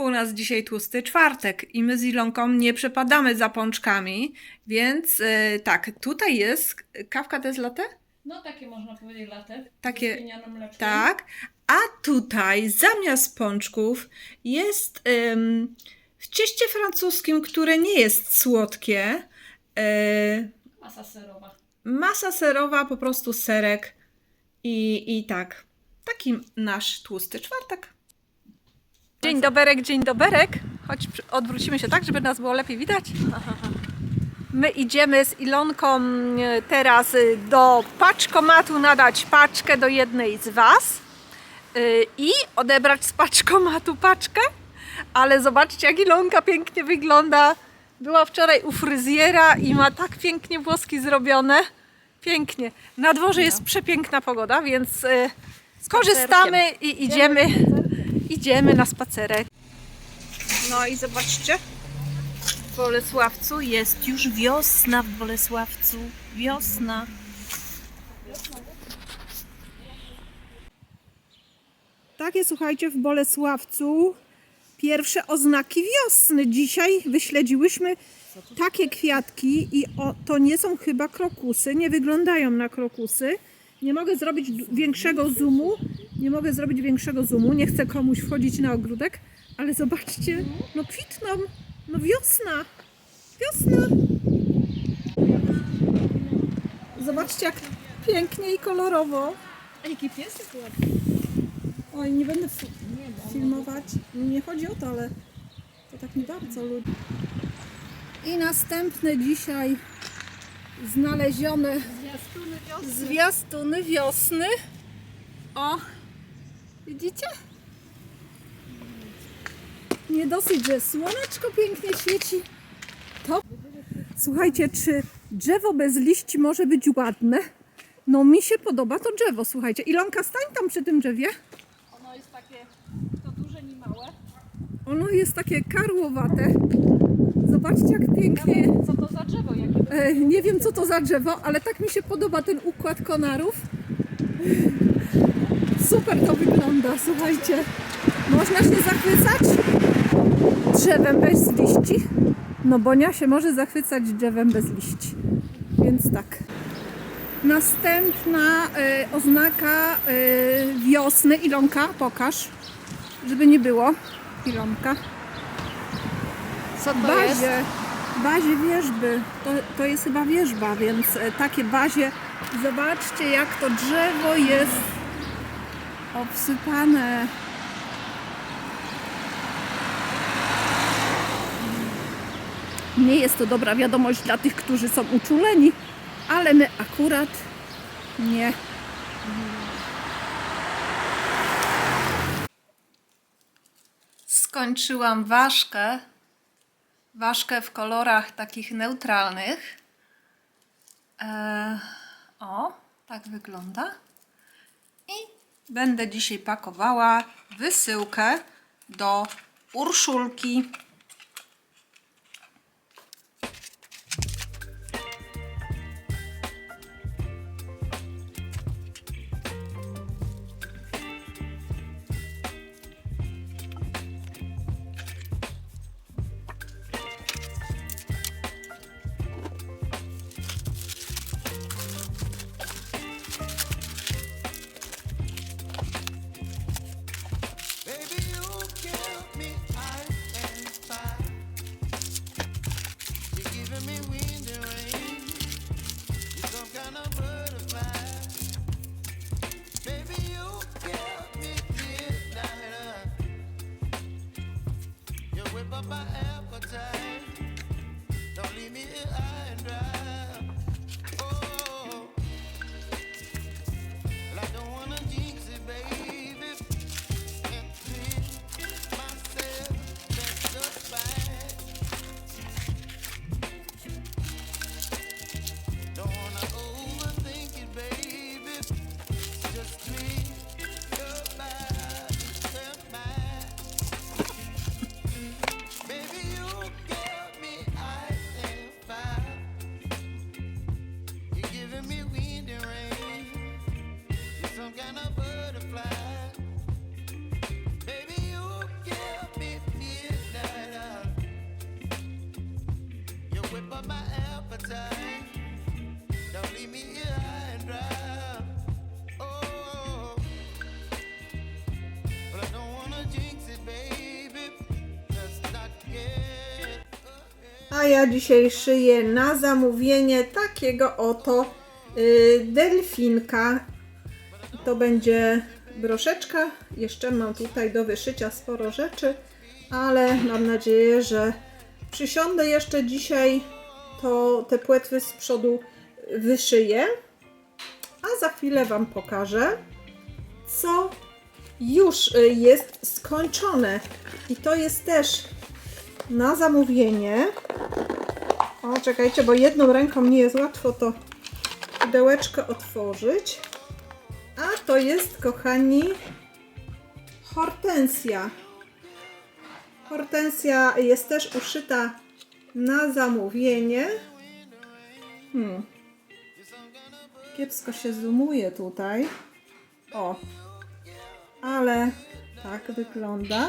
U nas dzisiaj tłusty czwartek i my z Ilonką nie przepadamy za pączkami, więc y, tak, tutaj jest kawka latte? No takie można powiedzieć latte. Takie- Z. Tak. A tutaj zamiast pączków jest ym, w cieście francuskim, które nie jest słodkie, y, Masa serowa. masa serowa, po prostu serek i, i tak. Taki nasz tłusty czwartek. Dzień doberek, dzień doberek. Choć odwrócimy się tak, żeby nas było lepiej widać. My idziemy z Ilonką e, teraz y, do paczkomatu nadać paczkę do jednej z Was y, i odebrać z paczkomatu paczkę. Ale zobaczcie, jak Ilonka pięknie wygląda. Była wczoraj u fryzjera i ma tak pięknie włoski zrobione. Pięknie. Na dworze jest przepiękna pogoda, więc skorzystamy i idziemy, idziemy na spacerek. No i zobaczcie, w Bolesławcu jest już wiosna w Bolesławcu. Wiosna. Takie słuchajcie w Bolesławcu pierwsze oznaki wiosny. Dzisiaj wyśledziłyśmy takie kwiatki i o, to nie są chyba krokusy, nie wyglądają na krokusy. Nie mogę zrobić większego zoomu, nie mogę zrobić większego zoomu, nie chcę komuś wchodzić na ogródek, ale zobaczcie, no kwitną, no wiosna, wiosna. Zobaczcie jak pięknie i kolorowo. A jaki piesek ładny. Oj, nie będę fi- filmować. Nie chodzi o to, ale to tak nie bardzo ludzi. I następne dzisiaj znalezione Zwiastuny wiosny. O, widzicie? Nie dosyć, że słoneczko pięknie świeci. To słuchajcie, czy drzewo bez liści może być ładne? No mi się podoba to drzewo, słuchajcie. Ilonka, stań tam przy tym drzewie. Ono jest takie to duże, nie małe. Ono jest takie karłowate. Zobaczcie, jak pięknie. Co to za drzewo? Jakie E, nie wiem, co to za drzewo, ale tak mi się podoba ten układ konarów. Super to wygląda, słuchajcie. Można się zachwycać drzewem bez liści. No Bonia się może zachwycać drzewem bez liści. Więc tak. Następna e, oznaka e, wiosny. Ilonka, pokaż, żeby nie było. Ilonka. Co to bazie, bazie wierzby. To, to jest chyba wierzba, więc e, takie bazie. Zobaczcie, jak to drzewo jest obsypane. Nie jest to dobra wiadomość dla tych, którzy są uczuleni, ale my akurat nie. Skończyłam ważkę ważkę w kolorach takich neutralnych. E, o, tak wygląda. I będę dzisiaj pakowała wysyłkę do Urszulki. I am. A ja dzisiaj szyję na zamówienie takiego oto y, delfinka. To będzie broszeczka. Jeszcze mam tutaj do wyszycia sporo rzeczy, ale mam nadzieję, że przysiądę jeszcze dzisiaj, to te płetwy z przodu wyszyję. A za chwilę Wam pokażę, co już y, jest skończone. I to jest też na zamówienie. O, czekajcie, bo jedną ręką nie jest łatwo to pudełeczko otworzyć. A to jest, kochani, hortensja. Hortensja jest też uszyta na zamówienie. Hmm. Kiepsko się zoomuje tutaj. O, ale tak wygląda.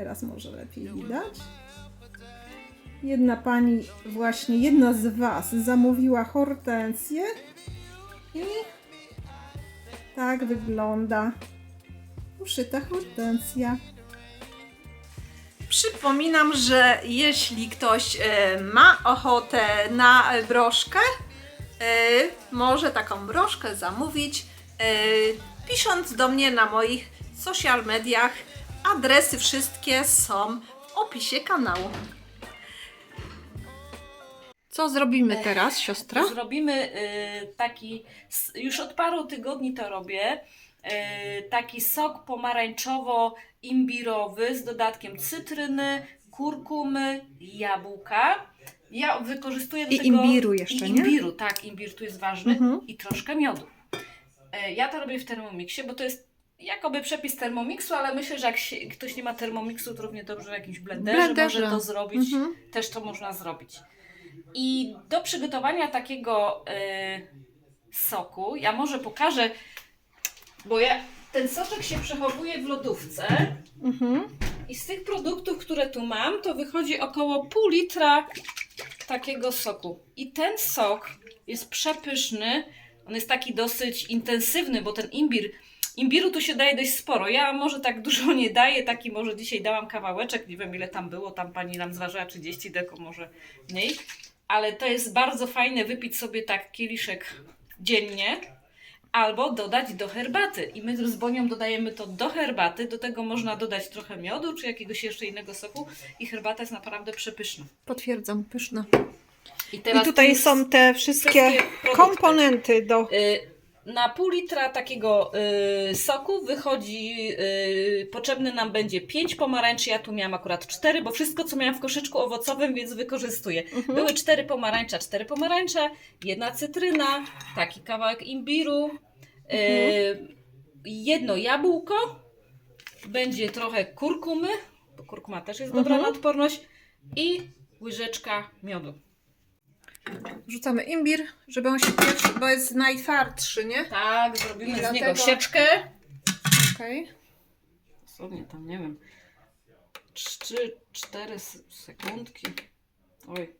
Teraz może lepiej widać. Jedna pani, właśnie jedna z Was zamówiła hortensję i tak wygląda uszyta hortensja. Przypominam, że jeśli ktoś e, ma ochotę na broszkę, e, może taką broszkę zamówić, e, pisząc do mnie na moich social mediach. Adresy wszystkie są w opisie kanału. Co zrobimy teraz, siostra? Zrobimy y, taki, s- już od paru tygodni to robię, y, taki sok pomarańczowo-imbirowy z dodatkiem cytryny, kurkumy, jabłka. Ja wykorzystuję do I tego... imbiru jeszcze, i nie? imbiru, tak, imbir tu jest ważny. Mhm. I troszkę miodu. Y, ja to robię w Thermomixie, bo to jest jakoby przepis Thermomixu, ale myślę, że jak się, ktoś nie ma Thermomixu, to równie dobrze w jakimś blenderze, Blenderze. może to zrobić. Mhm. Też to można zrobić. I do przygotowania takiego y, soku, ja może pokażę, bo ja, ten soczek się przechowuje w lodówce Mhm. i z tych produktów, które tu mam, to wychodzi około pół litra takiego soku. I ten sok jest przepyszny, on jest taki dosyć intensywny, bo ten imbir, imbiru tu się daje dość sporo. Ja może tak dużo nie daję, taki może dzisiaj dałam kawałeczek, nie wiem ile tam było, tam pani nam zważyła 30 deko, może mniej. Ale to jest bardzo fajne wypić sobie tak kieliszek dziennie albo dodać do herbaty. I my z Bonią dodajemy to do herbaty, do tego można dodać trochę miodu czy jakiegoś jeszcze innego soku i herbata jest naprawdę przepyszna. Potwierdzam, pyszna. I, I teraz tutaj są te wszystkie wszystkie komponenty do. Y, Na pół litra takiego y, soku wychodzi, y, potrzebny nam będzie 5 pomarańczy, ja tu miałam akurat 4, bo wszystko co miałam w koszyczku owocowym, więc wykorzystuję. Mhm. Były 4 pomarańcza, 4 pomarańcze, jedna cytryna, taki kawałek imbiru, y, jedno jabłko, będzie trochę kurkumy, bo kurkuma też jest dobra Mhm. na odporność i łyżeczka miodu. Rzucamy imbir, żeby on się pierwszy, bo jest najtwardszy, nie? Tak, zrobimy I z niego dlatego- sieczkę. Okej. Dosłownie tam, nie wiem, 3-4 sekundki. Oj.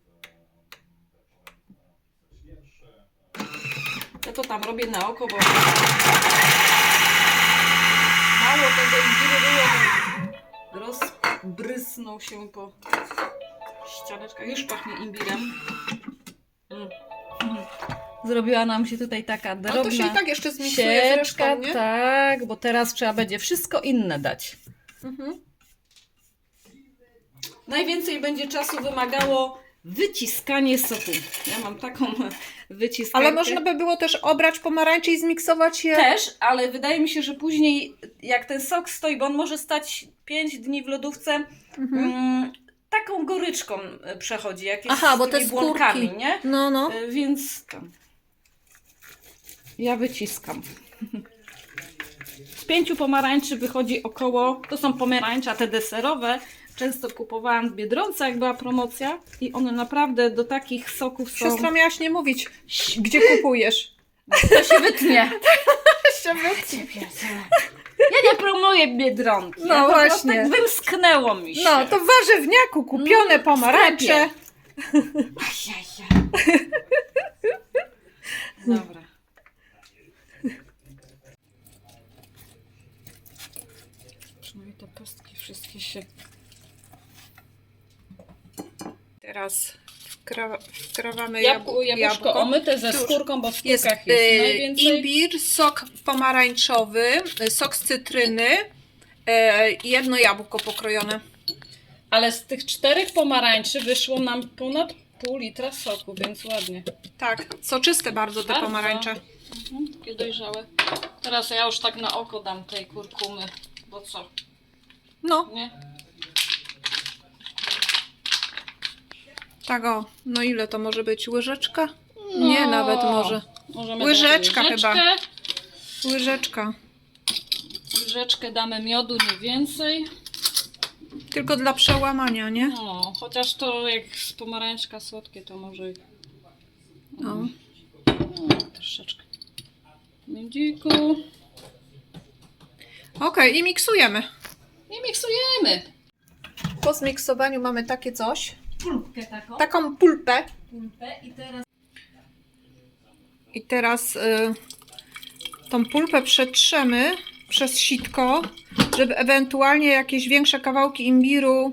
Ja to tam robię na oko, bo mało tego imbiru było, rozbrysnął się po ścianeczkach. Już pachnie imbirem. Mm. Zrobiła nam się tutaj taka drobna... Ale to się i tak jeszcze zmiksuje Sieczka, zresztą, nie? tak, bo teraz trzeba będzie wszystko inne dać. Mhm. Najwięcej będzie czasu wymagało wyciskanie soku. Ja mam taką wyciskankę. Ale można by było też obrać pomarańcze i zmiksować je. Też, ale wydaje mi się, że później jak ten sok stoi, bo on może stać 5 dni w lodówce, Mhm. mm, taką goryczką e, przechodzi, jak jest Aha, bo z te skórki. nie? No, no. E, Więc tam. Ja wyciskam. Z pięciu pomarańczy wychodzi około, to są pomarańcza te deserowe, często kupowałam w Biedronce, jak była promocja i one naprawdę do takich soków są... Siostra miałaś nie mówić, gdzie kupujesz. To się wytnie. Się wytnie. Nie promuję Biedronki. No po prostu właśnie. Tak wymsknęło mi się. No, to warzywniaku kupione Mm, w pomarańcze. sklepie. Dobra. Przynajmniej te pestki wszystkie się... Teraz wkra wkrawamy Jabłko, jabł- jabłuszko omyte ze skórką, bo w Jest, skórkach jest, y, najwięcej. imbir, sok pomarańczowy, y, sok z cytryny, y, jedno jabłko pokrojone. Ale z tych czterech pomarańczy wyszło nam ponad pół litra soku, więc ładnie. Tak, soczyste bardzo te Bardzo. pomarańcze. Mhm, takie dojrzałe. Teraz ja już tak na oko dam tej kurkumy, bo co, No, nie? Tak o. No ile to może być? Łyżeczka? No, Nie, nawet może. Możemy Łyżeczka dać chyba. Łyżeczka. Łyżeczkę damy miodu, nie więcej. Tylko dla przełamania, nie? No, chociaż to jak z pomarańczka słodkie, to może No. no, troszeczkę. Miodziku. Okej, i miksujemy. I miksujemy. Po zmiksowaniu mamy takie coś. Pulpkę taką. Taką pulpę. Pulpę i teraz I teraz y, tą pulpę przetrzemy przez sitko, żeby ewentualnie jakieś większe kawałki imbiru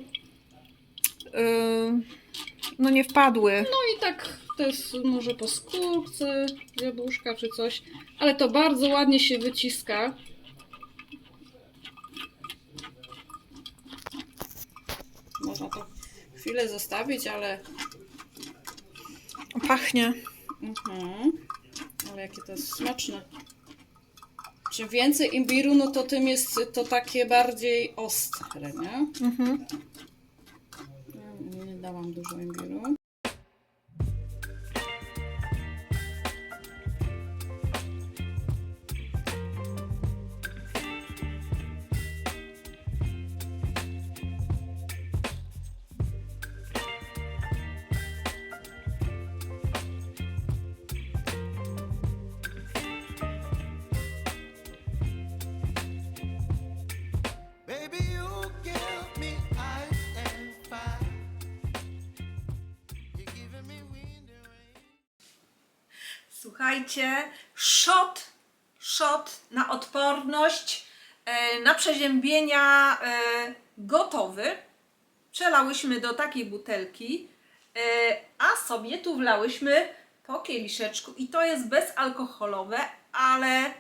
y, no nie wpadły. No i tak to jest może po skórce jabłuszka czy coś, ale to bardzo ładnie się wyciska. Można to chwilę zostawić, ale Pachnie. Mhm. Ale jakie to jest smaczne. Czym więcej imbiru, no to tym jest to takie bardziej ostre, nie? Mhm. Ja Nie dałam dużo imbiru. Słuchajcie, shot, shot na odporność, e, na przeziębienia e, gotowy. Przelałyśmy do takiej butelki, e, a sobie tu wlałyśmy po kieliszeczku i to jest bezalkoholowe, ale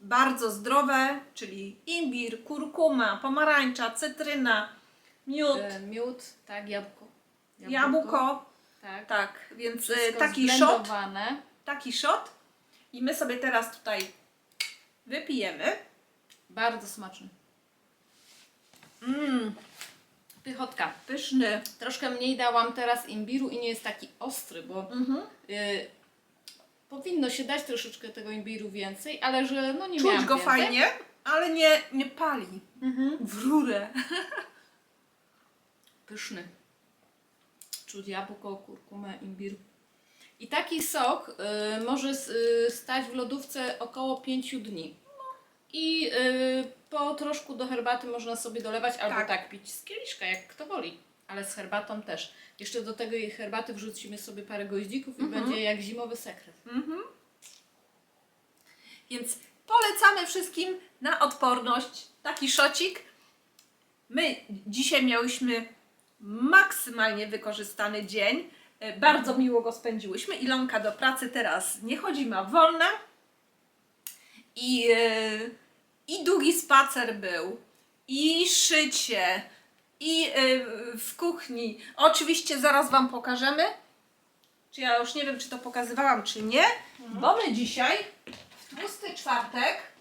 bardzo zdrowe, czyli imbir, kurkuma, pomarańcza, cytryna, miód, miód, tak, jabłko. jabłko. Tak. Tak, więc taki zblendowane. Taki shot i my sobie teraz tutaj wypijemy. Bardzo smaczny. Mmm, Pychotka. pyszny. Troszkę mniej dałam teraz imbiru i nie jest taki ostry, bo Mhm. y, powinno się dać troszeczkę tego imbiru więcej, ale że no nie Czuć miałam go więcej. fajnie, ale nie, nie pali Mhm. w rurę. Pyszny. Czuć jabłko, kurkumę, imbir. I taki sok y, może s- y, stać w lodówce około 5 dni. I y, po troszku do herbaty można sobie dolewać albo Tak. tak. pić z kieliszka, jak kto woli. Ale z herbatą też. Jeszcze do tego jej herbaty wrzucimy sobie parę goździków i Mhm. będzie jak zimowy sekret. Mhm. Więc polecamy wszystkim na odporność taki szocik. My dzisiaj miałyśmy maksymalnie wykorzystany dzień. E, Bardzo miło go spędziłyśmy. Ilonka do pracy teraz nie chodzi, ma wolne. I, e, I długi spacer był. I szycie. I e, w kuchni. Oczywiście zaraz Wam pokażemy. Czy ja już nie wiem, czy to pokazywałam, czy nie. Bo my dzisiaj w tłusty czwartek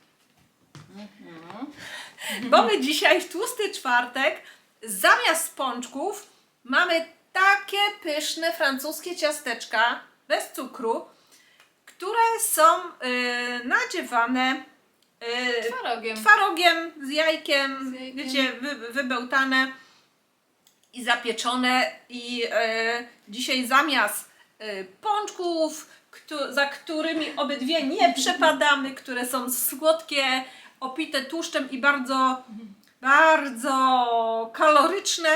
bo my dzisiaj w tłusty czwartek zamiast pączków mamy takie pyszne francuskie ciasteczka bez cukru, które są y, nadziewane y, Twarogiem. twarogiem z jajkiem, Z jajkiem. wiecie, wy, wybełtane i zapieczone. I e, dzisiaj zamiast e, pączków, któ- za którymi obydwie nie przepadamy, które są słodkie, opite tłuszczem i bardzo, bardzo kaloryczne,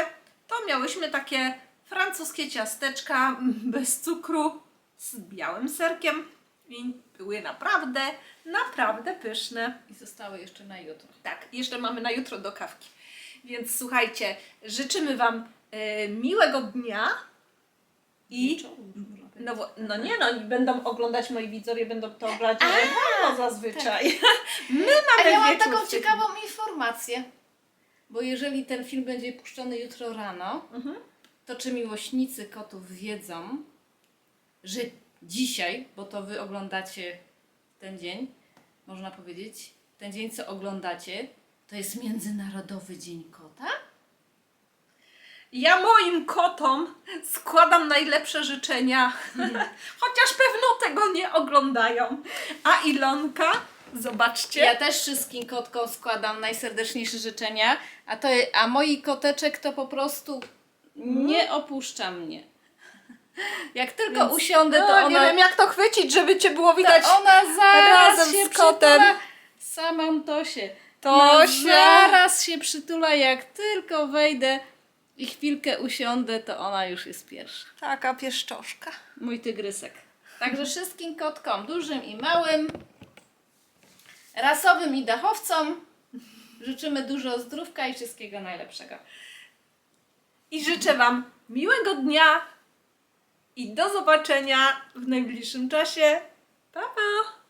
to miałyśmy takie francuskie ciasteczka bez cukru z białym serkiem i były naprawdę, naprawdę pyszne. I zostały jeszcze na jutro. Tak, jeszcze mamy na jutro do kawki. Więc słuchajcie, życzymy Wam e, miłego dnia I no, wo- no nie no, będą oglądać moi widzowie, będą to oglądać rano zazwyczaj. My A mamy ja mam wieczór taką w ciekawą informację. Bo jeżeli ten film będzie puszczony jutro rano, Mhm. To czy miłośnicy kotów wiedzą, że dzisiaj, bo to wy oglądacie ten dzień, można powiedzieć, ten dzień co oglądacie, to jest Międzynarodowy Dzień Kota? Ja moim kotom składam najlepsze życzenia, chociaż pewno tego nie oglądają. A Ilonka, zobaczcie, Ja też wszystkim kotkom składam najserdeczniejsze życzenia, a, to, a moi koteczek to po prostu nie opuszcza mnie. Jak tylko Więc- usiądę, to no, ona... nie wiem jak to chwycić, żeby cię było widać. To ona zaraz razem się z kotem. przytula. Samą Tosię. Tosia. Ona zaraz się przytula, jak tylko wejdę i chwilkę usiądę, to ona już jest pierwsza. Taka pieszczoszka. Mój tygrysek. Także wszystkim kotkom, dużym i małym, rasowym i dachowcom życzymy dużo zdrówka i wszystkiego najlepszego. I życzę Wam miłego dnia i do zobaczenia w najbliższym czasie. Pa, pa!